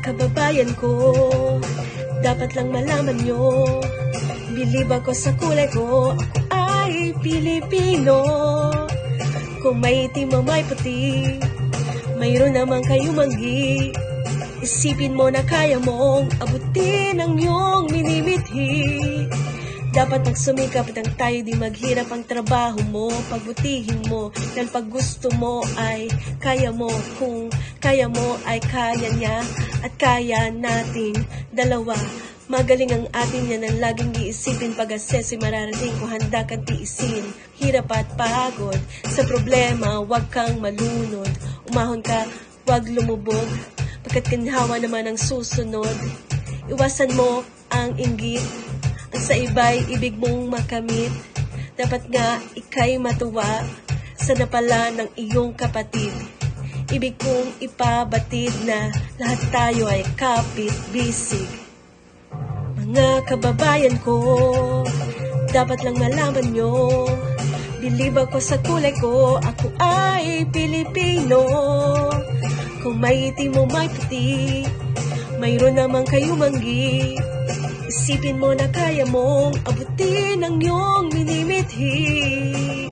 kababayan ko. Dapat lang malaman nyo Bilib ako sa kulay ko Ako ay Pilipino. Kung may itim o may puti Mayroon naman kayo manggi. Isipin mo na kaya mong abutin ang iyong minimithi. Dapat magsumikap ng tayo di maghirap ang trabaho mo. Pagbutihin mo Dahil pag gusto mo ay kaya mo Kung kaya mo ay kaya niya At kaya natin dalawa Magaling ang atin yan ang laging iisipin Pag-assess ay mararating kung handa kang tiisin Hirap at pagod Sa problema wag kang malunod Umahon ka, wag lumubog Pagkat kinhawa naman ang susunod Iwasan mo ang inggit ang sa iba'y ibig mong makamit. Dapat nga ikay matuwa sa napala ng iyong kapatid. Ibig kong ipabatid na lahat tayo ay kapit-bisig. Mga kababayan ko, dapat lang malaman nyo. Bilib ako sa kulay ko, ako ay Pilipino. Kung may itim mo may puti, mayroon naman kayo manggi. Isipin mo na kaya mong abutin.